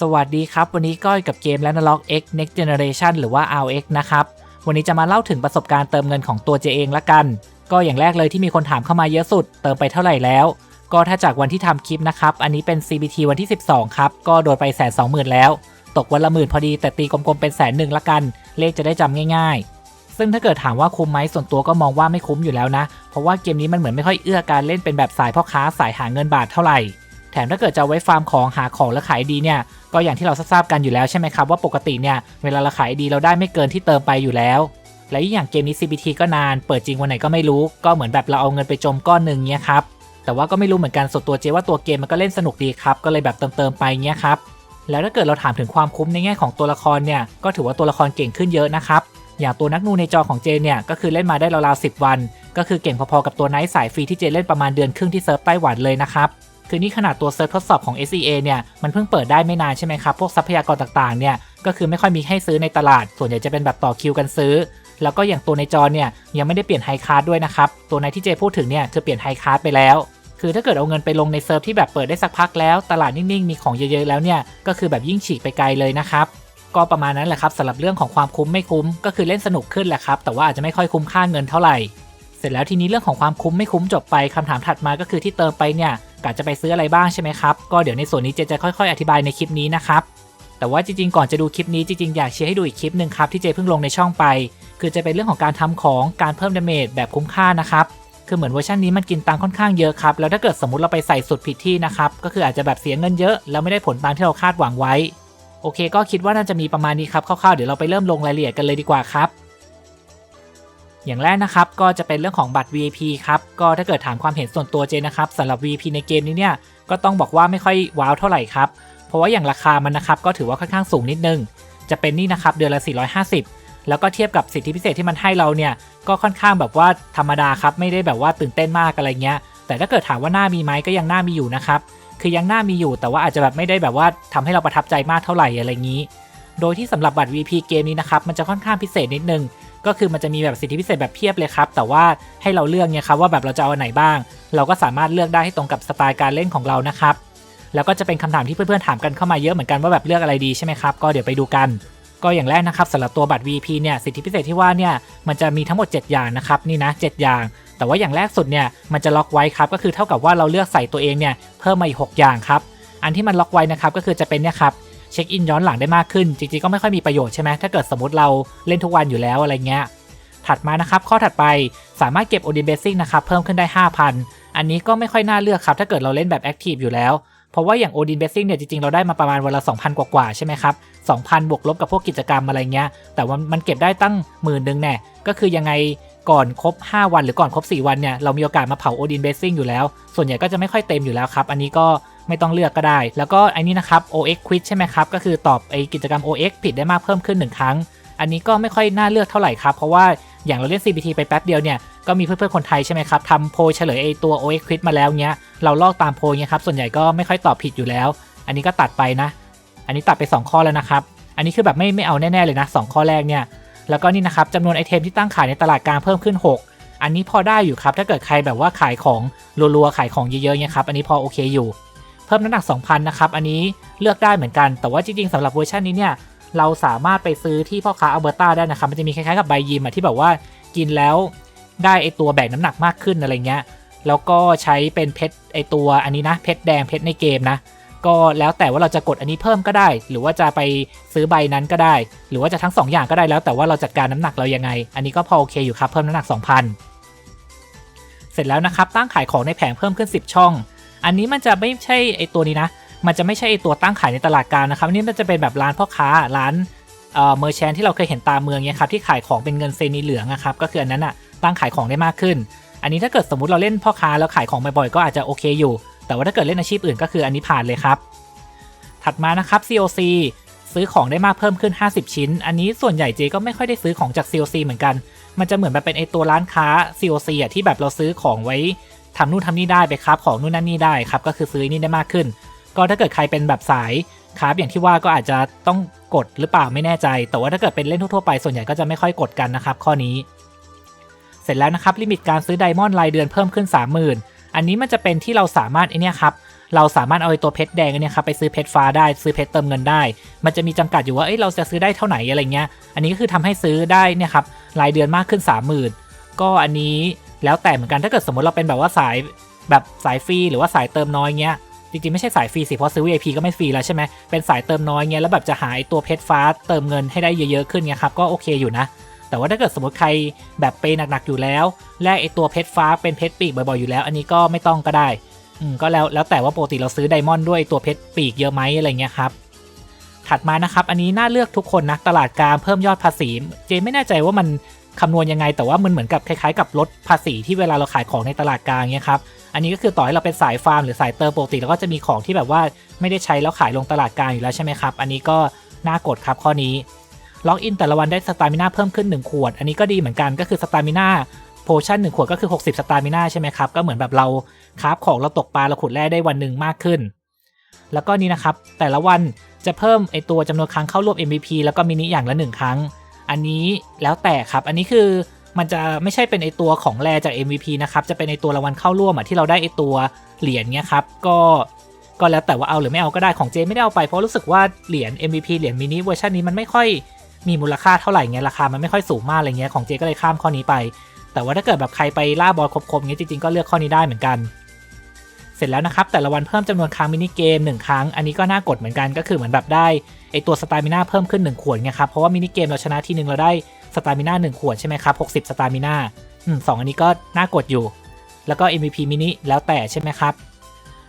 สวัสดีครับ วันนี้ก้อยกับเกม l a n a l o g X Next Generation หรือว่า RX นะครับ วันนี้จะมาเล่าถึงประสบการณ์เติมเงินของตัวเจเองละกัน ก็อย่างแรกเลยที่มีคนถามเข้ามาเยอะสุด เติมไปเท่าไหร่แล้ว ก็ถ้าจากวันที่ทำคลิปนะครับ อันนี้เป็น CBT วันที่ 12 ครับ ก็โดนไปแสนสองหมื่นแล้ว ตกวันละหมื่นพอดีแต่ตีกลมๆเป็นแสนหนึ่งละกัน เลขจะได้จำง่าย ๆ ซึ่งถ้าเกิดถามว่าคุ้มไหมส่วนตัวก็มองว่าไม่คุ้มอยู่แล้วนะ เพราะว่าเกมนี้มันเหมือนไม่ค่อยเอื้อการเล่นเป็นแบบสายพ่อค้าสายหาเงินบาทเท่าไหร่ แถมถ้าเกิดจะไว้ฟาร์มของหาของและขายดีเนี่ยก็อย่างที่เราทราบกันอยู่แล้วใช่ไหมครับว่าปกติเนี่ยเวลาเราขายดีเราได้ไม่เกินที่เติมไปอยู่แล้ว และอีกอย่างเกมนี้ CBT ก็นาน เปิดจริงวันไหนก็ไม่รู้ ก็เหมือนแบบเราเอาเงินไปจมก้อนหนึ่งเนี่ยครับแต่ว่าก็ไม่รู้เหมือนกันส่วนตัวเจว่าตัวเกมมันก็เล่นสนุกดีครับก็เลยแบบเติมเติมๆไปเงี้ยครับแล้วถ้าเกิดเราถามถึงความคุ้มในแง่ของตัวละครเนี่ยก็ถือว่าตัวละครเก่งขึ้นเยอะนะครับอย่างตัวนักนูในจอของเจเนี่ยก็คือเล่นมาได้ราวๆ10วัน ก็คือเก่งพอๆกับตัวไนท์สายฟรีที่เจเล่นประมาณเดือนครึ่งที่เซิร์ฟไต้หวันเลยนะครับ คือนี่ขนาดตัวเซิร์ฟทดสอบของ SEA เนี่ยมันเพิ่งเปิดได้ไม่นานใช่ไหมครับ พวกทรัพยากรต่างๆเนี่ยก็คือไม่ค่อยมีให้ซื้อในตลาด ส่วนใหญ่จะเป็นแบบต่อคิวกันซื้อ แล้วก็อย่างตัวในจอเนี่ยยังไม่ได้เปลี่ยนไฮคาร์ดด้วยนะครับ ตัวในที่เจพูดถึงเนี่ยคือเปลี่ยนไฮคาร์ดไปแล้ว คือถ้าเกิดเอาเงินไปลงในเซิร์ฟที่แบบเปิดได้สักพักแล้ว ตลาดนิ่งๆมีของเยอะๆแล้วเนี่ยก็คือแบบยิ่งฉีกไปไกลเลยนะครับก็ประมาณนั้นแหละครับสำหรับเรื่องของความคุ้มไม่คุ้ม ก็คือเล่นสนุกขึ้นแหละครับ แต่ว่าอาจจะไม่ค่อยคุ้มค่าเงินเท่าไหร่ ร็จแล้วทีนี้เรื่องของความคุ้มไม่คุ้มจบไปคำถามถัดมาก็คือที่เติมไปเนี่ยกะจะไปซื้ออะไรบ้างใช่ไหมครับ ก็เดี๋ยวในส่วนนี้เจจะค่อยๆ อธิบายในคลิปนี้นะครับแต่ว่าจริงๆ ก่อนจะดูคลิปนี้จริงๆ อยากเชียร์ให้ดูอีกคลิปหนึ่งครับที่เจเพิ่งลงในช่องไป คือจะเป็นเรื่องของการทำของการเพิ่มดาเมจแบบคุ้มค่านะครับคือเหมือนเวอร์ชันนี้มันกินตังค์ค่อนข้างเยอะครับแล้วถ้าเกิดสมมติเราไปใส่สุดผิดที่นะครับก็คืออาจจะแบบเสียเงินเยอะแล้วไม่ได้ผลตามที่เราคาดหวังไว้ โอเค ก็คิดว่าน่าจะมีประมาณนี้ครับคร่าวๆเดี๋ยวเราไปเริ่มลงรายละเอียดกันเลยดีกว่าครับ อย่างแรกนะครับก็จะเป็นเรื่องของบัตร VIP ครับก็ถ้าเกิดถามความเห็นส่วนตัวเจนะครับสำหรับ VIP ในเกมนี้เนี่ยก็ต้องบอกว่าไม่ค่อยว้าวเท่าไหร่ครับเพราะว่าอย่างราคามันนะครับก็ถือว่าค่อนข้างสูงนิดนึง จะเป็นนี่นะครับเดือนละ 450 แล้วก็เทียบกับสิทธิพิเศษที่มันให้เราเนี่ยก็ค่อนข้างแบบว่าธรรมดาครับไม่ได้แบบว่าตื่นเต้นมากอะไรเงี้ย แต่ถ้าเกิดถามว่าหน้ามีไหมก็ยังหน้ามีอยู่นะครับคือยังหน้ามีอยู่แต่ว่าอาจจะแบบไม่ได้แบบว่าทำให้เราประทับใจมากเท่าไหร่อะไรงี้ โดยที่สำหรับบัตร VP เกมนี้นะครับมันจะค่อนข้างพิเศษนิดนึง ก็คือมันจะมีแบบสิทธิพิเศษแบบเพียบเลยครับ แต่ว่าให้เราเลือกเนี่ยครับว่าแบบเราจะเอาอันไหนบ้าง เราก็สามารถเลือกได้ให้ตรงกับสไตล์การเล่นของเรานะครับ แล้วก็จะเป็นคำถามที่เพื่อนๆถามกันเข้ามาเยอะเหมือนกันว่าแบบเลือกอะไรดีใช่ไหมครับ ก็เดี๋ยวไปดูกัน ก็อย่างแรกนะครับสำหรับตัวบัตร VP เนี่ยสิทธิพิเศษที่ว่าเนี่ยมันจะมีทั้งหมด 7 อย่างนะครับนี่นะ7อย่าง แต่ว่าอย่างแรกสุดเนี่ยมันจะล็อกไว้ครับก็คือเท่ากับว่าเราเลือกใส่ตัวเองเนี่ยเพิ่มมาอีก 6 อย่างครับอันที่มันล็อกไว้นะครับก็คือจะเป็นเนี่ยครับ เช็คอินย้อนหลังได้มากขึ้น จริงๆก็ไม่ค่อยมีประโยชน์ใช่ไหมถ้าเกิดสมมติเราเล่นทุกวันอยู่แล้วอะไรเงี้ยถัดมานะครับข้อถัดไปสามารถเก็บ o d b a s i c นะครับเพิ่มขึ้นได้ 5,000 อันนี้ก็ไม่ค่อยน่าเลือกครับ ถ้าเกิดเราเล่นแบบ Active อยู่แล้ว เพราะว่าอย่าง o d b a s i c เนี่ยจริงๆ เราได้มาประมาณวันละ 2,000 กว่าๆใช่ไหมครับ 2,000 บวกลบกับพวกกิจกรรมอะไรเงี้ย แต่ว่ามันเก็บได้ตั้งหมื่นหนึ่งแน่ก็คือยังไงก่อนครบ 5 วันหรือก่อนครบ 4 วันเนี่ยเรามีโอกาสมาเผา o d i n b a s i n g อยู่แล้ว ส่วนใหญ่ก็จะไม่ค่อยเต็มอยู่แล้วครับอันนี้ก็ ไม่ต้องเลือกก็ได้ แล้วก็อันนี้นะครับ OX Quiz ใช่ไหมครับ ก็คือตอบไอกิจกรรม OX ผิดได้มากเพิ่มขึ้น 1 ครั้ง อันนี้ก็ไม่ค่อยน่าเลือกเท่าไหร่ครับ เพราะว่าอย่างเราเล่น CBT ไปแป๊บเดียวเนี่ยก็มีเพื่อนๆคนไทยใช่ไหมครับทำโพเฉลยไอตัว OX Quiz มาแล้วเนี้ยเราลอกตามโพเนี้ยครับส่วนใหญ่ก็ไม่ค่อยตอบผิดอยู่แล้ว อันนี้ก็ตัดไปนะ อันนี้ตัดไป 2 ข้อแล้วนะครับอันนี้คือแบบไม่ไม่เอาแน่ๆเลยนะ2ข้อแรกเนี่ยแล้วก็นี่นะครับจำนวนไอเทมที่ตั้งขายในตลาดกลางเพิ่มขึ้น 6อันนี้พอได้อยู่ครับ ถ้าเกิดใครแบบว่าขายของรัวๆขายของเยอะๆเนี่ยครับ อันนี้พอโอเคอยู่ เพิ่มน้ำหนัก 2,000 นะครับ อันนี้เลือกได้เหมือนกัน แต่ว่าจริงๆสำหรับเวอร์ชันนี้เนี่ย เราสามารถไปซื้อที่พ่อค้าอัลเบอร์ตาได้นะครับ มันจะมีคล้ายๆกับใบยิมอะที่แบบว่ากินแล้วได้ไอตัวแบกน้ำหนักมากขึ้นอะไรเงี้ย แล้วก็ใช้เป็นเพชรไอตัวอันนี้นะเพชรแดงเพชรในเกมนะ ก็แล้วแต่ว่าเราจะกดอันนี้เพิ่มก็ได้ หรือว่าจะไปซื้อใบนั้นก็ได้ หรือว่าจะทั้ง 2 อย่างก็ได้แล้วแต่ว่าเราจัดการน้ำหนักเรายังไง อันนี้ก็พอโอเคอยู่ครับเพิ่มน้ำหนัก 2,000 เสร็จแล้วนะครับตั้งขายของในแผงเพิ่มขึ้น 10 ช่อง อันนี้มันจะไม่ใช่ไอตัวนี้นะ มันจะไม่ใช่ไอตัวตั้งขายในตลาดกลางนะครับอันนี้มันจะเป็นแบบร้านพ่อค้าร้านเอ่อเมอร์แชนที่เราเคยเห็นตามเมืองเนี่ยครับที่ขายของเป็นเงินเซนีเหลืองนะครับก็คืออันนั้นอะตั้งขายของได้มากขึ้น อันนี้ถ้าเกิดสมมติเราเล่นพ่อค้าแล้วขายของบ่อยๆก็อาจจะโอเคอยู่ แต่ว่าถ้าเกิดเล่นอาชีพอื่นก็คืออันนี้ผ่านเลยครับ ถัดมานะครับ COC ซื้อของได้มากเพิ่มขึ้น 50 ชิ้น อันนี้ส่วนใหญ่เจก็ไม่ค่อยได้ซื้อของจาก COC เหมือนกัน มันจะเหมือนแบบเป็นไอตัวร้านค้า COC อะที่แบบเราซื้อของไว้ ทำนู่นทำนี่ได้ไปครับของนู่นนั่นนี่ได้ครับก็คือซื้อนี่ได้มากขึ้น ก็ถ้าเกิดใครเป็นแบบสายครับอย่างที่ว่าก็อาจจะต้องกดหรือเปล่าไม่แน่ใจ แต่ว่าถ้าเกิดเป็นเล่นทั่วๆไปส่วนใหญ่ก็จะไม่ค่อยกดกันนะครับข้อนี้ เสร็จแล้วนะครับลิมิตการซื้อไดมอนด์รายเดือนเพิ่มขึ้น 30,000 อันนี้มันจะเป็นที่เราสามารถไอเนี้ยครับเราสามารถเอาไอตัวเพชรแดงอันเนี่ยครับไปซื้อเพชรฟ้าได้ซื้อเพชรเติมเงินได้ มันจะมีจำกัดอยู่ว่าเอ้ยเราจะซื้อได้เท่าไหร่อะไรเงี้ย อันนี้ก็คือทำให้ซื้อได้เนี่ยครับรายเดือนมากขึ้น 30,000 ก็อันนี้ แล้วแต่เหมือนกันถ้าเกิดสมมติเราเป็นแบบว่าสายแบบสายฟรีหรือว่าสายเติมน้อยเงี้ยจริงๆไม่ใช่สายฟรีสิเพราะซื้อ VIP ก็ไม่ฟรีแล้วใช่ไหมเป็นสายเติมน้อยเงี้ยแล้วแบบจะหาไอตัวเพชรฟ้าเติมเงินให้ได้เยอะๆขึ้นเงี้ยครับก็โอเคอยู่นะ แต่ว่าถ้าเกิดสมมติใครแบบเปย์หนักๆอยู่แล้วแลกไอตัวเพชรฟ้าเป็นเพชรปีกบ่อยๆอยู่แล้ว อันนี้ก็ไม่ต้องก็ได้อืมก็แล้วแล้วแต่ว่าปกติเราซื้อไดมอนด์ด้วยตัวเพชรปีกเยอะไหมอะไรเงี้ยครับถัดมานะครับ อันนี้น่าเลือกทุกคนนะ ตลาดกลางเพิ่มยอดภาษี เจไม่แน่ใจว่ามัน คำนวณยังไง แต่ว่ามันเหมือนกับคล้ายๆกับลดภาษีที่เวลาเราขายของในตลาดกลางเนี่ยครับอันนี้ก็คือต่อให้เราเป็นสายฟาร์มหรือสายเติมปกติเราก็จะมีของที่แบบว่าไม่ได้ใช้แล้วขายลงตลาดกลางอยู่แล้วใช่ไหมครับอันนี้ก็น่ากดครับข้อนี้ล็อกอินแต่ละวันได้สตามิน่าเพิ่มขึ้น 1 ขวด อันนี้ก็ดีเหมือนกันก็คือสตามิน่าโพชั่น1ขวดก็คือ 60 สตามิน่าใช่ไหมครับก็เหมือนแบบเราคราฟของเราตกปลาเราขุดแร่ได้วันหนึ่งมากขึ้น แล้วก็นี่นะครับแต่ละวันจะเพิ่มไอตัวจำนวนครั้งเข้าร่วม MVP แล้วก็มินิอย่างละ 1 ครั้ง อันนี้แล้วแต่ครับ อันนี้คือมันจะไม่ใช่เป็นไอตัวของแรจาก MVP นะครับ จะเป็นไอตัวรางวัลเข้าร่วมอะที่เราได้ไอตัวเหรียญเนี้ยครับ ก็ก็แล้วแต่ว่าเอาหรือไม่เอาก็ได้ของเจไม่ได้เอาไปเพราะรู้สึกว่าเหรียญ MVP เหรียญมินิเวอร์ชันนี้มันไม่ค่อยมีมูลค่าเท่าไหร่เงี้ยราคามันไม่ค่อยสูงมากอะไรเงี้ยของเจก็เลยข้ามข้อนี้ไป แต่ว่าถ้าเกิดแบบใครไปล่าบอลครบๆเงี้ยจริงๆก็เลือกข้อนี้ได้เหมือนกัน เสร็จแล้วนะครับแต่ละวันเพิ่มจำนวนครั้งมินิเกม1ครั้ง อันนี้ก็น่ากดเหมือนกันก็คือเหมือนแบบได้ อตัวสตามิน่าเพิ่มขึ้น 1 ขวดไงครับ เพราะว่ามินิเกมเราชนะทีนึงเราได้สตามิน่า1ขวดใช่ไหมครับ60 สตามิน่าอืมสองอันนี้ก็น่ากดอยู่ แล้วก็ MVP มินิแล้วแต่ใช่ไหมครับ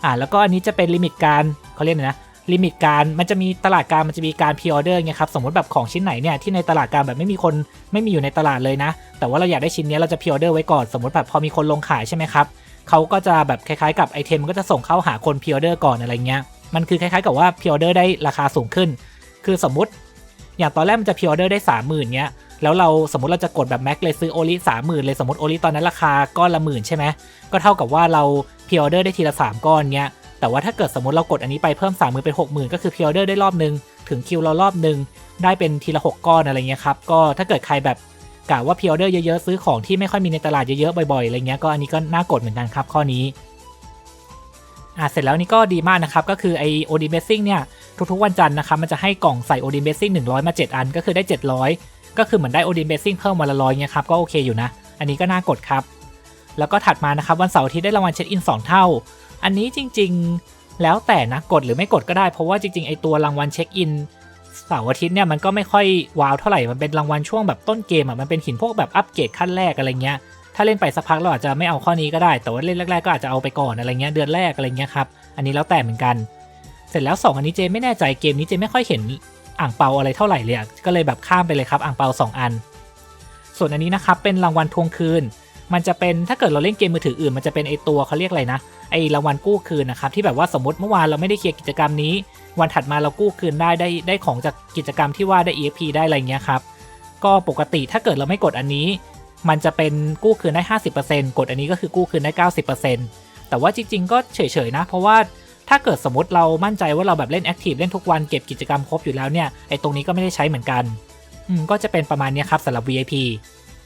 อ่าแล้วก็อันนี้จะเป็นลิมิตการเขาเรียกนะลิมิตการมันจะมีตลาดกางมันจะมีการพ r ออเดอร์ไงครับสมมติแบบของชิ้นไหนเนี่ยที่ในตลาดกางแบบไม่มีคนไม่มีอยู่ในตลาดเลยนะ แต่ว่าเราอยากได้ชิ้นนี้เราจะพ r ออเดอร์ไว้ก่อนสมมติแบบพอมีคนลงขายใช่ไหมครับเขาก็จะแบบคล้ายๆกับไอเทมก็จะส่งเข้าหาคนพ r ออเดอร์ก่อนอะไรเงี้ยมันคือคล้ายๆกับว่าพ r ออเดอร์ได้ราคาสูงขึ้น คือสมมติ อย่างตอนแรกมันจะพ r ออเดอร์ได้สามหมื่นเงี้ยแล้วเราสมมติเราจะกดแบบแม็กเลยซื้อโอลิสามหมื่นเลยสมมติโอลิตอนนั้นราคาก้อนละหมื่นใช่ไหมก็เท่ากับว่าเราพ r ออเดอร์ได้ทีละสามก้อนเงี้ยแต่ว่าถ้าเกิดสมมติเรากดอันนี้ไปเพิ่ม3 0,000เป็น60,000 ก็คือพิออเดอร์ได้รอบนึง ถึงคิวเรารอบนึง ได้เป็นทีละ 6 ก้อนอะไรเงี้ยครับ ก็ถ้าเกิดใครแบบกะว่าพิออเดอร์เยอะๆ ซื้อของที่ไม่ค่อยมีในตลาดเยอะๆ บ่อยๆ อะไรเงี้ยก็อันนี้ก็น่ากดเหมือนกันครับข้อนี้อ่าเสร็จแล้วนี่ก็ดีมากนะครับ ก็คือไอโอดีเบสซิ่งเนี่ย ทุกๆวันจันทร์นะครับมันจะให้กล่องใส่โอดีเบสซิ่ง100มา7อันก็คือได้700ก็คือเหมือนได้โอดีเบสซิ่งเพิ่มวันละร้อยเงี้ยครับก็โอเคอยู่นะ อันนี้ก็น่ากดครับ แล้วก็ถัดมานะครับวันเสาร์ทิตย์ได้รางวัลเช็คอิน2เท่า อันนี้จริงๆแล้วแต่นะกดหรือไม่กดก็ได้เพราะว่าจริงๆไอตัวรางวัลเช็คอินเสาร์อาทิตย์เนี่ยมันก็ไม่ค่อยว้าวเท่าไหร่ มันเป็นรางวัลช่วงแบบต้นเกมอะ มันเป็นหินพวกแบบอัปเกรดขั้นแรกอะไรเงี้ย ถ้าเล่นไปสักพักเราอาจจะไม่เอาข้อนี้ก็ได้ แต่ว่าเล่นแรกๆก็อาจจะเอาไปก่อนอะไรเงี้ยเดือนแรกอะไรเงี้ยครับ อันนี้แล้วแต่เหมือนกัน เสร็จแล้ว 2 อันนี้เจไม่แน่ใจเกมนี้เจไม่ค่อยเห็นอ่างเปาอะไรเท่าไหร่เลยก็เลยแบบข้ามไปเลยครับอ่างเปา 2 อัน ส่วนอันนี้นะครับเป็นรางวัลทวงคืน มันจะเป็นถ้าเกิดเราเล่นเกมมือถืออื่นมันจะเป็นไอตัวเขาเรียกอะไรนะไอรางวัลกู้คืนนะครับที่แบบว่าสมมติเมื่อวานเราไม่ได้เคลียร์กิจกรรมนี้ วันถัดมาเรากู้คืนได้ได้ได้ของจากกิจกรรมที่ว่าได้ EXP ได้อะไรเงี้ยครับก็ปกติถ้าเกิดเราไม่กดอันนี้ มันจะเป็นกู้คืนได้ 50%กดอันนี้ก็คือกู้คืนได้ 90%แต่ว่าจริง ๆ ก็เฉยๆนะ เพราะว่า ถ้าเกิดสมมติเรามั่นใจว่าเราแบบเล่นแอคทีฟเล่นทุกวันเก็บกิจกรรมครบอยู่แล้วเนี่ยไอตรงนี้ก็ไม่ได้ใช้เหมือนกันอืมก็จะเป็นประมาณนี้ครับสำหรับ VIP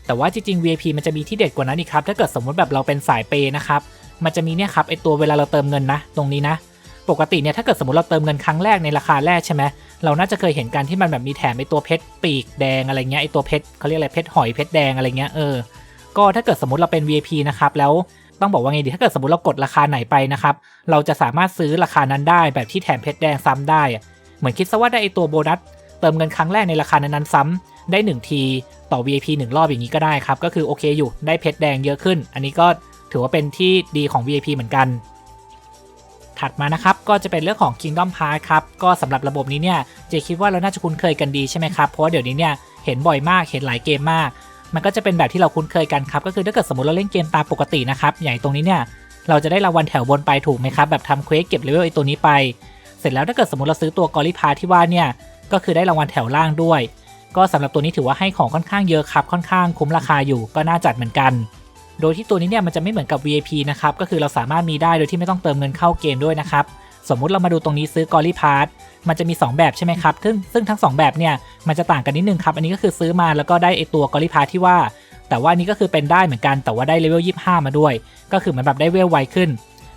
แต่ว่าจริงๆ VIP มันจะมีที่เด็ดกว่านั้นอีกครับถ้าเกิดสมมติแบบเราเป็นสายเปย์นะครับมันจะมีเนี่ยครับไอตัวเวลาเราเติมเงินนะ ตรงนี้นะ ปกติเนี่ยถ้าเกิดสมมติเราเติมเงินครั้งแรกในราคาแรกใช่ไหมเราน่าจะเคยเห็นกันที่มันแบบมีแถมไอตัวเพชรปีกแดงอะไรเงี้ยไอตัวเพชรเขาเรียกอะไรเพชรหอยเพชรแดงอะไรเงี้ยเออก็ถ้าเกิดสมมติเราเป็น VIP นะครับแล้ว ต้องบอกว่าไงดีถ้าเกิดสมมติเรากดราคาไหนไปนะครับ เราจะสามารถซื้อราคานั้นได้แบบที่แถมเพชรแดงซ้ำได้ เหมือนคิดซะว่าได้ไอตัวโบนัสเติมเงินครั้งแรกในราคานั้นๆซ้ำได้ 1 ทีต่อ VIP 1 รอบอย่างนี้ก็ได้ครับ ก็คือโอเคอยู่ได้เพชรแดงเยอะขึ้น อันนี้ก็ถือว่าเป็นที่ดีของ VIP เหมือนกัน ถัดมานะครับก็จะเป็นเรื่องของ Kingdom Pass ครับก็สำหรับระบบนี้เนี่ยเจคิดว่าเราน่าจะคุ้นเคยกันดีใช่ไหมครับเพราะว่าเดี๋ยวนี้เนี่ยเห็นบ่อยมากเห็นหลายเกมมาก มันก็จะเป็นแบบที่เราคุ้นเคยกันครับ ก็คือถ้าเกิดสมมติเราเล่นเกมตามปกตินะครับอย่างตรงนี้เนี่ยเราจะได้รางวัลแถวบนไปถูกไหมครับ แบบทำเควสเก็บเลเวลไอตัวนี้ไป เสร็จแล้วถ้าเกิดสมมติเราซื้อตัวกอริพาที่ว่าเนี่ยก็คือได้รางวัลแถวล่างด้วย ก็สำหรับตัวนี้ถือว่าให้ของค่อนข้างเยอะครับค่อนข้างคุ้มราคาอยู่ก็น่าจัดเหมือนกัน โดยที่ตัวนี้เนี่ยมันจะไม่เหมือนกับ VIP นะครับก็คือเราสามารถมีได้โดยที่ไม่ต้องเติมเงินเข้าเกมด้วยนะครับ สมมุติเรามาดูตรงนี้ซื้อกอริพาร์ตมันจะมี 2 แบบใช่ไหมครับ ซึ่งซึ่งทั้ง 2 แบบเนี่ยมันจะต่างกันนิดนึงครับ อันนี้ก็คือซื้อมาแล้วก็ได้ไอตัวกอริพาร์ที่ว่า แต่ว่านี้ก็คือเป็นได้เหมือนกัน แต่ว่าได้เลเวล25 มาด้วย ก็คือเหมือนแบบได้เวลไวขึ้น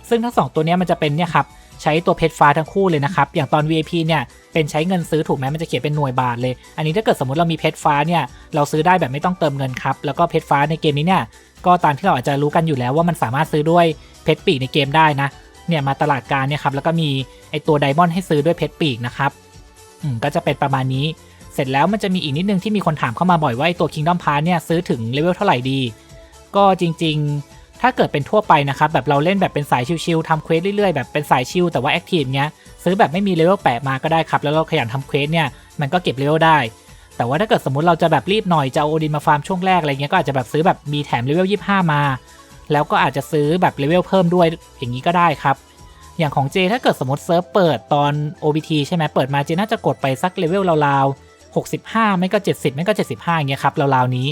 ซึ่งทั้ง 2 ตัวนี้มันจะเป็นเนี่ยครับใช้ตัวเพชรฟ้าทั้งคู่เลยนะครับ อย่างตอน VIP เนี่ยเป็นใช้เงินซื้อถูกไหมมันจะเขียนเป็นหน่วยบาทเลย อันนี้ถ้าเกิดสมมติเรามีเพชรฟ้าเนี่ยเราซื้อได้แบบไม่ต้องเติมเงินครับ แล้วก็เพชรฟ้าในเกมนี้เนี่ยก็ตามที่เราอาจจะรู้กันอยู่แล้วว่ามันสามารถซื้อด้วยเพชรปีกในเกมได้นะ เนี่ยมาตลาดกลารเนี่ยครับแล้วก็มีไอตัวไดมอนด์ให้ซื้อด้วยเพชรปีกนะครับอืมก็จะเป็นประมาณนี้ เสร็จแล้วมันจะมีอีกนิดนึงที่มีคนถามเข้ามาบ่อยว่าไอตัว Kingdom Pass เนี่ยซื้อถึงเลเวลเท่าไหร่ดี ก็จริง ๆ ถ้าเกิดเป็นทั่วไปนะครับแบบเราเล่นแบบเป็นสายชิวๆทำเควสเรื่อยๆแบบเป็นสายชิวแต่ว่าแอคทีฟเงี้ยซื้อแบบไม่มีเลเวลแปะมาก็ได้ครับแล้วเราขยันทำเควสเนี่ยมันก็เก็บเลเวลได้แต่ว่าถ้าเกิดสมมติเราจะแบบรีบหน่อยจะเอาโอดินมาฟาร์มช่วงแรกอะไรเงี้ยก็อาจจะแบบซื้อแบบมีแถมเลเวล25 มา แล้วก็อาจจะซื้อแบบเลเวลเพิ่มด้วยอย่างนี้ก็ได้ครับ อย่างของเจถ้าเกิดสมมติเซิร์ฟเปิดตอน OBT ใช่ไหมเปิดมาเจน่าจะกดไปสักเลเวลราวๆ65 ไม่ก็ 70 ไม่ก็ 75อย่างเงี้ยครับราวๆนี้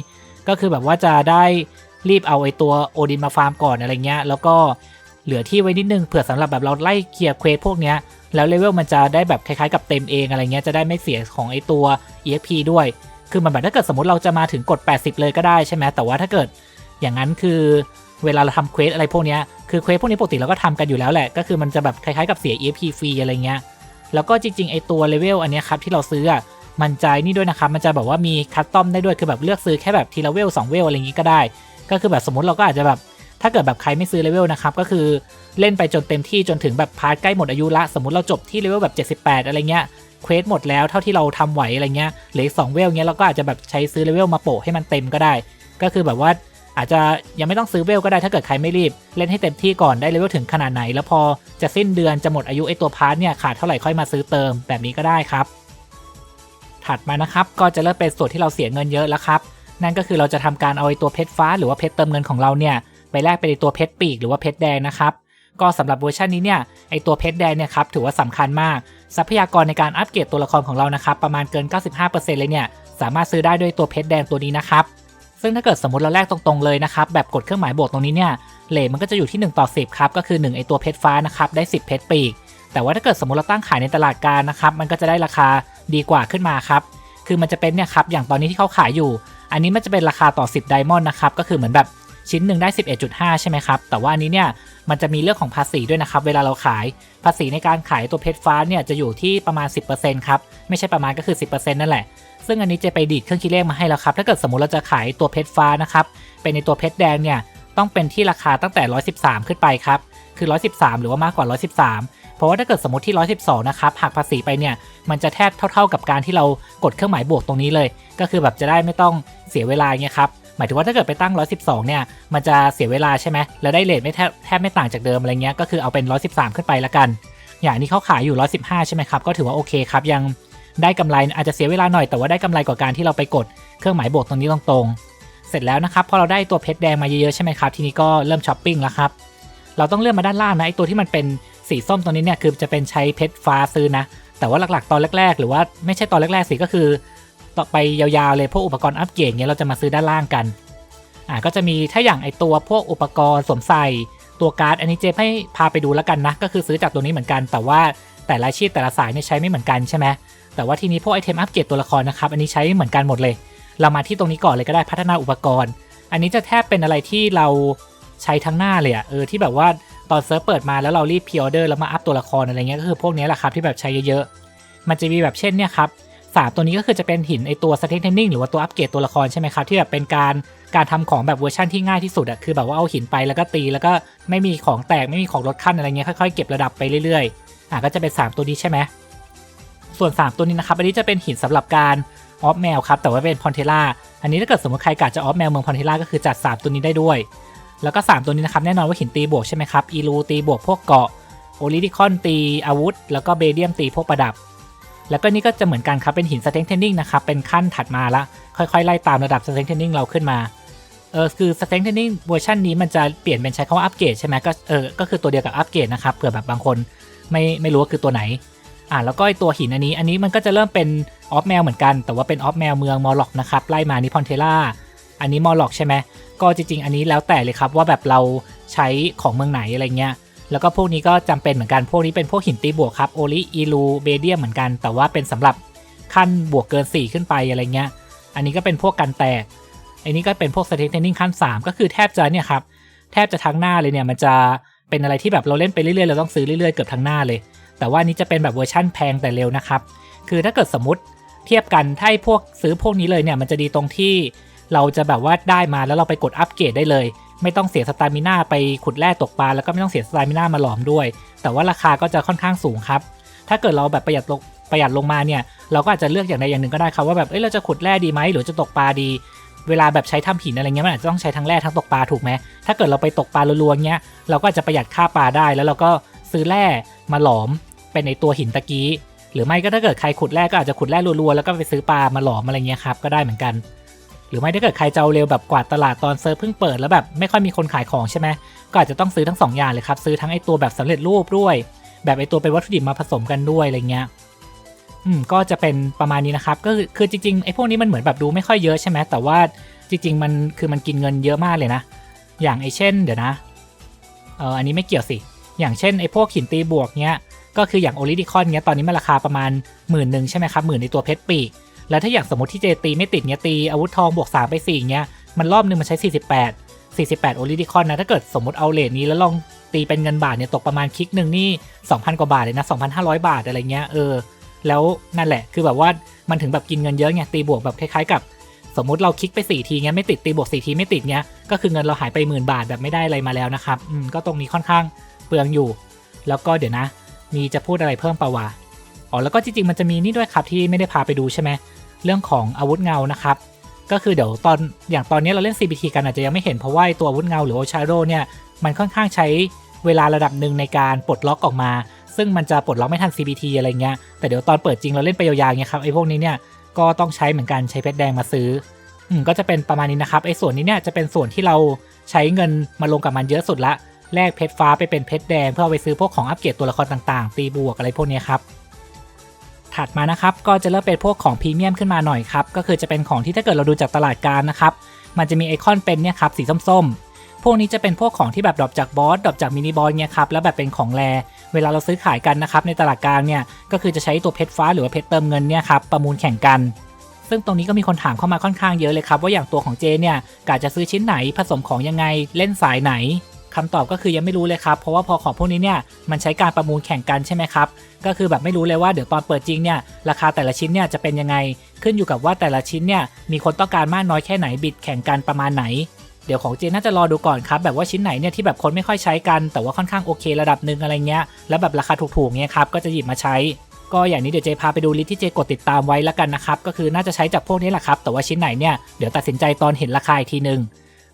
ก็คือแบบว่าจะได้รีบเอาไอตัวโอดินมาฟาร์มก่อนอะไรเงี้ยแล้วก็เหลือที่ไว้นิดนึงเผื่อสำหรับแบบเราไล่เคลียร์เควสพวกเนี้ยแล้วเลเวลมันจะได้แบบคล้ายๆกับเต็มเองอะไรเงี้ยจะได้ไม่เสียของไอตัว EXP ด้วย คือมันแบบถ้าเกิดสมมติเราจะมาถึงกด 80 เลยก็ได้ใช่ไหมแต่ว่าถ้าเกิดอย่างนั้นคือ เวลาเราทำเควสอะไรพวกนี้คือเควสพวกนี้ปกติเราก็ทำกันอยู่แล้วแหละ ก็คือมันจะแบบคล้ายๆกับเสีย EXP ฟรีอะไรเงี้ย แล้วก็จริงๆไอตัวเลเวลอันนี้ครับที่เราซื้ออะมันใจนี่ด้วยนะครับ มันจะแบบว่ามีคัสตอมได้ด้วย คือแบบเลือกซื้อแค่แบบทีละเวล2เวลอะไรอย่างงี้ก็ได้ ก็คือแบบสมมติเราก็อาจจะแบบ ถ้าเกิดแบบใครไม่ซื้อเลเวลนะครับ ก็คือเล่นไปจนเต็มที่จนถึงแบบพาร์ทใกล้หมดอายุละ สมมติเราจบที่เลเวลแบบ 78 อะไรเงี้ย เควสหมดแล้วเท่าที่เราทำไหวอะไรเงี้ย เหลือสองเวลเงี้ยเราก็อาจจะแบบใช้ซื้อเลเวลมาโปะให้มันเต็มก็ได้ ก็คือแบบว่า อาจจะยังไม่ต้องซื้อเวลก็ได้ถ้าเกิดใครไม่รีบ เล่นให้เต็มที่ก่อนได้เลเวลถึงขนาดไหน แล้วพอจะสิ้นเดือนจะหมดอายุไอตัวพาร์ทเนี่ยขาดเท่าไหร่ค่อยมาซื้อเติมแบบนี้ก็ได้ครับ ถัดมานะครับก็จะเริ่มเป็นส่วนที่เราเสียเงินเยอะแล้วครับ นั่นก็คือเราจะทำการเอาไอตัวเพชรฟ้า หรือว่าเพชรเติมเงินของเราเนี่ยไปแลกเป็นตัวเพชรปีกหรือว่าเพชรแดงนะครับก็สำหรับเวอร์ชันนี้เนี่ยไอตัวเพชรแดงเนี่ยครับถือว่าสำคัญมาก ทรัพยากรในการอัปเกรดตัวละครของเรานะครับประมาณเกิน 95%เลยเนี่ยสามารถซื้อได้ด้วยตัวเพชรแดงตัวนี้นะครับ ซึ่งถ้าเกิดสมมติเราแลกตรงๆเลยนะครับแบบกดเครื่องหมายบวกตรงนี้เนี่ยเลทมันก็จะอยู่ที่1ต่อ10ครับก็คือ1ไอตัวเพชรฟ้านะครับได้ 10 เพชรปีก แต่ว่าถ้าเกิดสมมติเราตั้งขายในตลาดกางนะครับมันก็จะได้ราคาดีกว่าขึ้นมาครับคือมันจะเป็นเนี่ยครับอย่างตอนนี้ที่เขาขายอยู่ อันนี้มันจะเป็นราคาต่อ 10ไดมอนด์นะครับก็คือเหมือนแบบชิ้นหนึ่งได้ 11.5 ใช่ไหมครับ แต่ว่าอันนี้เนี่ย มันจะมีเรื่องของภาษีด้วยนะครับ เวลาเราขาย ภาษีในการขายตัวเพชรฟ้าเนี่ย จะอยู่ที่ประมาณ 10%ครับ ไม่ใช่ประมาณก็คือ 10%นั่นแหละ ซึ่งอันนี้จะไปดีดเครื่องคิดเลขมาให้แล้วครับ ถ้าเกิดสมมติเราจะขายตัวเพชรฟ้านะครับเป็นในตัวเพชรแดงเนี่ยต้องเป็นที่ราคาตั้งแต่ 113 ขึ้นไปครับ คือ 113 หรือว่ามากกว่า 113 เพราะว่าถ้าเกิดสมมติที่ 112 นะครับหักภาษีไปเนี่ยมันจะแทบเท่า ๆกับการที่เรากดเครื่องหมายบวกตรงนี้เลย ก็คือแบบจะได้ไม่ต้องเสียเวลาเงี้ยครับหมายถึงว่าถ้าเกิดไปตั้ง 112 เนี่ย มันจะเสียเวลาใช่ไหม แล้วได้เลทไม่แทบแทบไม่ต่างจากเดิมอะไรเงี้ย ก็คือเอาเป็น 113 ขึ้นไปละกัน อย่างนี้เขาขายอยู่ 115 ใช่ไหมครับ ก็ถือว่าโอเคครับ ยัง ได้กำไรอาจจะเสียเวลาหน่อยแต่ว่าได้กำไรกว่าการที่เราไปกดเครื่องหมายบวกตรงนี้ตรงๆ เสร็จแล้วนะครับพอเราได้ตัวเพชรแดงมาเยอะๆใช่ไหมครับทีนี้ก็เริ่มช้อปปิ้งแล้วครับเราต้องเลื่อนมาด้านล่างนะไอตัวที่มันเป็นสีส้มตรงนี้เนี่ยคือจะเป็นใช้เพชรฟ้าซื้อนะ แต่ว่าหลักๆ ตอนแรก ๆ หรือว่าไม่ใช่ตอนแรกๆสิก็คือต่อไปยาวๆเลยพวกอุปกรณ์อัปเกรดเงี้ยเราจะมาซื้อด้านล่างกันอ่าก็จะมีถ้าอย่างไอตัวพวกอุปกรณ์สวมใส่ตัวการ์ดอันนี้เจให้พาไปดูแล้วกันนะ ก็คือซื้อจากตัวนี้เหมือนกัน แต่ว่าแต่ละชีพแต่ละสายเนี่ยใช้ไม่เหมือนกันใช่ไหม แต่ว่าทีนี้พวกไอเทมอัปเกรดตัวละครนะครับ อันนี้ใช้เหมือนกันหมดเลย เรามาที่ตรงนี้ก่อนเลยก็ได้พัฒนาอุปกรณ์ อันนี้จะแทบเป็นอะไรที่เราใช้ทั้งหน้าเลยอะเออที่แบบว่าตอนเซิร์ฟเปิดมาแล้วเรารีบพิออเดอร์แล้วมาอัพตัวละครอะไรเงี้ยก็คือพวกนี้แหละครับที่แบบใช้เยอะๆ มันจะมีแบบเช่นเนี่ยครับสามตัวนี้ก็คือจะเป็นหินไอตัวสเต็กเทนนิ่งหรือว่าตัวอัปเกรดตัวละครใช่ไหมครับที่แบบเป็นการการทำของแบบเวอร์ชันที่ง่ายที่สุดอะคือแบบว่าเอาหินไปแล้วก็ตีแล้วก็ไม่มีของแตกไม่มีของลดขั้นอะไรเงี้ยค่อยๆเก็บระดับไปเรื่อยๆอะก็จะเป็น 3 ตัวนี้ใช่ไหม ส่วน 3 ตัวนี้นะครับ อันนี้จะเป็นหินสำหรับการออฟแมวครับ แต่ว่าเป็นพอนเทล่า อันนี้ถ้าเกิดสมมติใครกะจะออฟแมวเมืองพอนเทล่าก็คือจัด 3 ตัวนี้ได้ด้วย แล้วก็ 3 ตัวนี้นะครับ แน่นอนว่าหินตีบวกใช่ไหมครับ อีลูตีบวกพวกเกาะ โอลิดิคอนตีอาวุธ แล้วก็เบเดียมตีพวกประดับ แล้วก็นี่ก็จะเหมือนกันครับ เป็นหินสเต็งเทนนิ่งนะครับ เป็นขั้นถัดมาละ ค่อยๆ ไล่ตามระดับสเต็งเทนนิ่งเราขึ้นมา เออ คือสเต็งเทนนิ่งเวอร์ชันนี้มันจะเปลี่ยนเป็นใช้คำว่าอัปเกรดใช่ไหมก็ เออ ก็คือตัวเดียวกับอัปเกรดนะครับ เผื่อแบบบางคนไม่ไม่รู้ว่าคือตัวไหน อ่าแล้วก็ไอตัวหินอันนี้ อันนี้มันก็จะเริ่มเป็นออฟแมวเหมือนกัน แต่ว่าเป็นออฟแมวเมืองมอลล็อกนะครับไล่มานิพอนเทล่าอันนี้มอลล็อกใช่ไหมก็จริง ๆ อันนี้แล้วแต่เลยครับว่าแบบเราใช้ของเมืองไหนอะไรเงี้ยแล้วก็พวกนี้ก็จำเป็นเหมือนกันพวกนี้เป็นพวกหินตีบวกครับโอลิอีลูเบเดียมเหมือนกัน แต่ว่าเป็นสำหรับขั้นบวกเกิน 4 ขึ้นไปอะไรเงี้ยอันนี้ก็เป็นพวกกันแตกอันนี้ก็เป็นพวกสเตทเทนนิ่งขั้น 3 ก็คือแทบจะเนี่ยครับแทบจะทั้งหน้าเลยเนี่ยมันจะเป็นอะไรที่แบบเราเล่นไปเรื่อยๆเราต้องซื้อเรื่อยๆเกือบทั้งหน้าเลย แต่ว่านี้จะเป็นแบบเวอร์ชั่นแพงแต่เร็วนะครับ คือถ้าเกิดสมมติเทียบกันถ้าให้พวกซื้อพวกนี้เลยเนี่ยมันจะดีตรงที่เราจะแบบว่าได้มาแล้วเราไปกดอัปเกรดได้เลย ไม่ต้องเสียสตามิน่าไปขุดแร่ตกปลาแล้วก็ไม่ต้องเสียสตามิน่ามาหลอมด้วย แต่ว่าราคาก็จะค่อนข้างสูงครับ ถ้าเกิดเราแบบประหยัดลงประหยัดลงมาเนี่ย เราก็อาจจะเลือกอย่างใดอย่างหนึ่งก็ได้ครับว่าแบบเอ้ยเราจะขุดแร่ดีไหมหรือจะตกปลาดี เวลาแบบใช้ทำหินอะไรเงี้ยมันอาจจะต้องใช้ทั้งแร่ทั้งตกปลาถูกไหมถ้าเกิดเราไปตกปลาลัวๆเงี้ยเราก็อาจจะประหยัดค่าปลาได้แล้วเราก็ ซื้อแร่มาหลอมเป็นในตัวหินตะกี้ หรือไม่ก็ถ้าเกิดใครขุดแร่ก็อาจจะขุดแร่รัวๆแล้วก็ไปซื้อปลามาหลอมอะไรเงี้ยครับก็ได้เหมือนกัน หรือไม่ถ้าเกิดใครจะเอาเร็วแบบกวาดตลาดตอนเซิร์ฟเพิ่งเปิดแล้วแบบไม่ค่อยมีคนขายของใช่ไหมก็อาจจะต้องซื้อทั้งสองอย่างเลยครับซื้อทั้งไอตัวแบบสำเร็จรูปด้วย แบบไอตัวเป็นวัตถุดิบมาผสมกันด้วยอะไรเงี้ยอืมก็จะเป็นประมาณนี้นะครับ ก็คือคือจริงๆไอ้พวกนี้มันเหมือนแบบดูไม่ค่อยเยอะใช่ไหมแต่ว่าจริง ๆ มันคือมันกินเงินเยอะมากเลยนะ อย่างไอเช่น เดี๋ยวนะเอออันนี้ไม่เกี่ยวสิ อย่างเช่นไอ้พวกหินตีบวกเนี้ยก็คืออย่างโอลิดิคอนเนี้ยตอนนี้มันราคาประมาณหมื่นหนึ่งใช่ไหมครับหมื่นในตัวเพชรปีกแล้วถ้าอย่างสมมติที่เจตีไม่ติดเนี้ยตีอาวุธทองบวก 3 ไป4เนี้ยมันรอบนึงมันใช้ 48 48 โอลิดิคอนนะถ้าเกิดสมมติเอาเลทนี้แล้วลองตีเป็นเงินบาทเนี่ยตกประมาณคลิกหนึ่งนี่ 2,000 กว่าบาทเลยนะ 2,500 บาทอะไรเงี้ยเออแล้วนั่นแหละคือแบบว่ามันถึงแบบกินเงินเยอะไงตีบวกแบบคล้ายๆกับ สมมุติเราคลิกไป 4 ทีเงี้ยไม่ติดตีบวก 4 ทีไม่ติดเงี้ยก็คือเงินเราหายไปหมื่นบาทแบบไม่ได้อะไรมาแล้วนะครับอืมก็ตรงนี้ค่อนข้าง ลืองอยู่ แล้วก็เดี๋ยวนะ มีจะพูดอะไรเพิ่มปะวะอ๋อแล้วก็จริงๆมันจะมีนี่ด้วยครับที่ไม่ได้พาไปดูใช่ไหมเรื่องของอาวุธเงานะครับ ก็คือเดี๋ยวตอนอย่างตอนนี้เราเล่น CBT กันอาจจะยังไม่เห็นเพราะว่าตัวอาวุธเงาหรือโอชาโดเนี่ยมันค่อนข้างใช้เวลาระดับหนึ่งในการปลดล็อกออกมา ซึ่งมันจะปลดล็อกไม่ทัน CBT อะไรเงี้ยแต่เดี๋ยวตอนเปิดจริงเราเล่นไปยาวๆเงี้ยครับไอ้พวกนี้เนี่ยก็ต้องใช้เหมือนกันใช้เพชรแดงมาซื้ออืมก็จะเป็นประมาณนี้นะครับไอ้ส่วนนี้เนี่ยจะเป็นส่วนที่เราใช้เงินมาลงกับมันเยอะสุดละ แลกเพชรฟ้าไปเป็นเพชรแดงเพื่อเอาไปซื้อพวกของอัปเกรดตัวละครต่างๆ ตีบวกอะไรพวกนี้ครับถัดมานะครับก็จะเริ่มเป็นพวกของพรีเมียมขึ้นมาหน่อยครับก็คือจะเป็นของที่ถ้าเกิดเราดูจากตลาดการนะครับมันจะมีไอคอนเป็นเนี่ยครับสีส้มๆ พวกนี้จะเป็นพวกของที่แบบดรอปจากบอสดรอปจากมินิบอสเนี่ยครับแล้วแบบเป็นของแรเวลาเราซื้อขายกันนะครับในตลาดกลางเนี่ยก็คือจะใช้ตัวเพชรฟ้าหรือว่าเพชรเติมเงินเนี่ยครับประมูลแข่งกัน ซึ่งตรงนี้ก็มีคนถามเข้ามาค่อนข้างเยอะเลยครับว่าอย่างตัวของเจเนี่ยกาจะซื้อชิ้นไหนผสมของยังไงเล่นสายไหน คำตอบก็คือยังไม่รู้เลยครับ เพราะว่าพอของพวกนี้เนี่ยมันใช้การประมูลแข่งกันใช่ไหมครับ ก็คือแบบไม่รู้เลยว่าเดี๋ยวตอนเปิดจริงเนี่ยราคาแต่ละชิ้นเนี่ยจะเป็นยังไง ขึ้นอยู่กับว่าแต่ละชิ้นเนี่ยมีคนต้องการมากน้อยแค่ไหนบิดแข่งกันประมาณไหนเดี๋ยวของเจนน่าจะรอดูก่อนครับ แบบว่าชิ้นไหนเนี่ยที่แบบคนไม่ค่อยใช้กัน แต่ว่าค่อนข้างโอเคระดับหนึ่งอะไรเงี้ยแล้วแบบราคาถูกๆเนี่ยครับก็จะหยิบมาใช้ ก็อย่างนี้เดี๋ยวเจพาไปดูลิสต์ที่เจกดติดตามไว้แล้วกันนะครับ ก็คือน่าจะใช้จากพวกนี้แหละครับ แต่ว่าชิ้นไหนเนี่ยเดี๋ยวตัดสินใจตอนเห็นราคาอีกทีหนึ่ง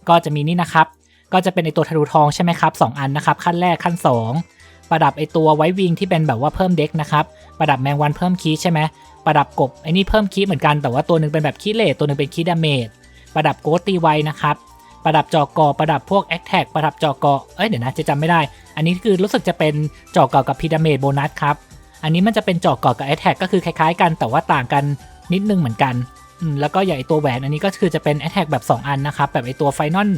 ก็จะมีนี่นะครับ ก็จะเป็นไอตัวธนูทองใช่ไหมครับสองอันนะครับขั้นแรกขั้น 2 ประดับไอตัวไว้วิงที่เป็นแบบว่าเพิ่มเด็กนะครับประดับแมงวันเพิ่มคีใช่ไหมประดับกบไอนี่เพิ่มคีเหมือนกันแต่ว่าตัวหนึ่งเป็นแบบคีเลตตัวหนึ่งเป็นคีดาเมจประดับโกตีไวนะครับประดับจอกอประดับพวกแอคแท็กประดับจอกอเอ้ยเดี๋ยวนะจะจำไม่ได้ อันนี้คือรู้สึกจะเป็นจอกอกับพีดาเมจโบนัสครับอันนี้มันจะเป็นจอกอกับแอคแท็กก็คือคล้ายๆ กันแต่ว่าต่างกันนิดนึงเหมือนกันแล้วก็อย่าไอตัวแหวนอันนี้ก็คือจะเป็นแอคแท็กแบบ 2 อันนะครับแบบไอตัวไฟนอล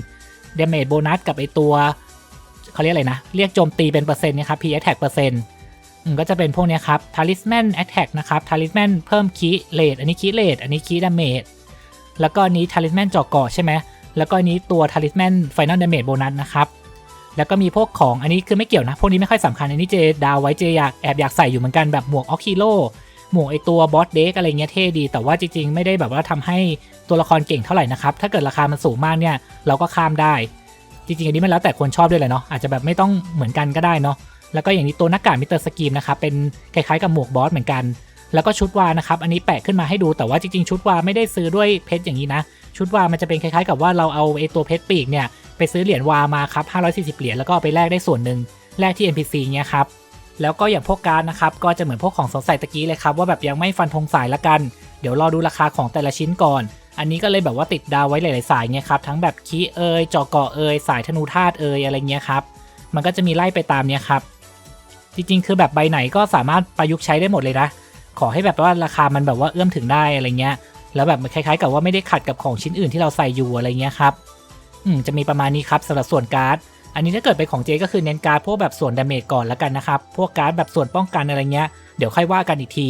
เดเมจโบนัสกับไอตัวเขาเรียกอะไรนะ เรียกโจมตีเป็นเปอร์เซ็นต์นะครับ P attack เปอร์เซ็นต์ก็จะเป็นพวกนี้ครับ talisman attack นะครับ talisman เพิ่มคีเลดอันนี้คีเลดอันนี้คีดาเมจแล้วก็อันนี้ talisman จอกเกาะใช่ไหมแล้วก็อันนี้ตัว talisman final damage bonus นะครับแล้วก็มีพวกของอันนี้คือไม่เกี่ยวนะ พวกนี้ไม่ค่อยสำคัญ อันนี้เจดาวไว้เจอยากแอบอยากใส่อยู่เหมือนกันแบบหมวกออคิโล หมวกไอตัวบอสเด็กอะไรเงี้ยเท่ดี แต่ว่าจริงๆ ไม่ได้แบบว่าทำให้ตัวละครเก่งเท่าไหร่นะครับ ถ้าเกิดราคามันสูงมากเนี่ยเราก็ข้ามได้ จริงๆ อันนี้มันแล้วแต่คนชอบด้วยแหละเนาะ อาจจะแบบไม่ต้องเหมือนกันก็ได้เนาะ แล้วก็อย่างนี้ตัวหน้ากากมิสเตอร์สกีมนะครับ เป็นคล้ายๆกับหมวกบอสเหมือนกัน แล้วก็ชุดวานะครับ อันนี้แปะขึ้นมาให้ดู แต่ว่าจริงๆ ชุดวาไม่ได้ซื้อด้วยเพชรอย่างนี้นะ ชุดวามันจะเป็นคล้ายๆ กับว่าเราเอาไอตัวเพชรปีกเนี่ยไปซื้อเหรียญวามาครับ540 เหรียญแล้วก็เอาไปแลกได้ส่วนหนึ่งแลกที่ NPC เนี่ยครับ แล้วก็อย่างพวกการนะครับก็จะเหมือนพวกของสงสัยตะกี้เลยครับว่าแบบยังไม่ฟันธงสายละกัน เดี๋ยวรอดูราคาของแต่ละชิ้นก่อน อันนี้ก็เลยแบบว่าติดดาวไว้หลายๆสายเงี้ยครับทั้งแบบคีเอยจอเกาะเอยสายธนูธาตุเอยอะไรเงี้ยครับมันก็จะมีไล่ไปตามเนี้ยครับจริงๆ คือแบบใบไหนก็สามารถประยุกต์ใช้ได้หมดเลยนะขอให้แบบว่าราคามันแบบว่าเอื้อมถึงได้อะไรเงี้ย แล้วแบบคล้ายๆ กับว่าไม่ได้ขัดกับของชิ้นอื่นที่เราใส่อยู่อะไรเงี้ยครับอืมจะมีประมาณนี้ครับสำหรับส่วนการ์ด อันนี้ถ้าเกิดเป็นของเจก็คือเน้นการ์ดพวกแบบส่วนดาเมจก่อนแล้วกันนะครับ พวกการ์ดแบบส่วนป้องกันอะไรเงี้ย เดี๋ยวค่อยว่ากันอีกที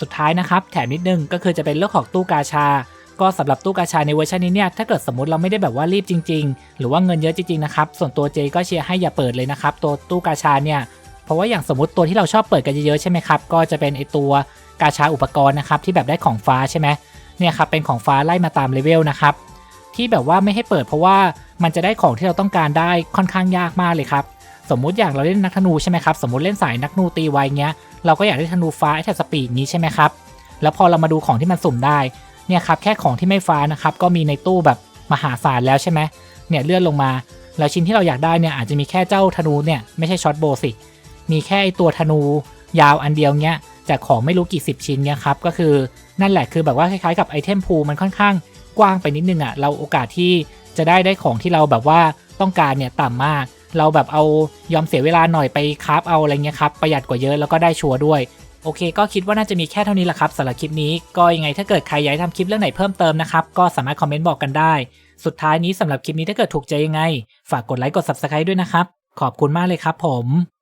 สุดท้ายนะครับ แถมนิดนึงก็คือจะเป็นเรื่องของตู้กาชา ก็สำหรับตู้กาชาในเวอร์ชันนี้เนี่ย ถ้าเกิดสมมติเราไม่ได้แบบว่ารีบจริง ๆ หรือว่าเงินเยอะจริงๆนะครับ ส่วนตัวเจก็เชียร์ให้อย่าเปิดเลยนะครับ ตัวตู้กาชาเนี่ย เพราะว่าอย่างสมมติตัวที่เราชอบเปิดกันเยอะๆใช่ไหมครับ ก็จะเป็นไอตัวกาชาอุปกรณ์นะครับที่แบบได้ของฟ้าใช่ไหมเนี่ยครับเป็นของฟ้าไล่มาตามเลเวลนะครับ ที่แบบว่าไม่ให้เปิดเพราะว่ามันจะได้ของที่เราต้องการได้ค่อนข้างยากมากเลยครับ สมมุติอย่างเราเล่นนักธนูใช่ไหมครับ สมมติเล่นสายนักธนูตีไวเงี้ย เราก็อยากได้ธนูฟ้าไอแทสปีดนี้ใช่ไหมครับ แล้วพอเรามาดูของที่มันสุ่มได้ เนี่ยครับแค่ของที่ไม่ฟ้านะครับก็มีในตู้แบบมหาศาลแล้วใช่ไหมเนี่ยเลื่อนลงมา แล้วชิ้นที่เราอยากได้เนี่ยอาจจะมีแค่เจ้าธนูเนี่ยไม่ใช่ช็อตโบสิ มีแค่ไอตัวธนูยาวอันเดียวเนี้ยจากของไม่รู้กี่สิบชิ้นเนี่ยครับก็คือนั่นแหละคือแบบว่าคล้ายๆกับไอเทมพูมันค่อนข้าง กว้างไปนิดนึงอะ่ะเราโอกาสที่จะได้ได้ของที่เราแบบว่าต้องการเนี่ยต่ำมาก เราแบบเอายอมเสียเวลาหน่อยไปคราฟเอาอะไรเงี้ยครับประหยัดกว่าเยอะแล้วก็ได้ชัวร์ด้วยโอเค ก็คิดว่าน่าจะมีแค่เท่านี้แหละครับสำหรับคลิปนี้ ก็ยังไงถ้าเกิดใครอยากทำคลิปเรื่องไหนเพิ่มเติมนะครับ ก็สามารถคอมเมนต์บอกกันได้ สุดท้ายนี้สำหรับคลิปนี้ถ้าเกิดถูกใจยังไง ฝากกดไลค์กด Subscribe ด้วยนะครับ ขอบคุณมากเลยครับผม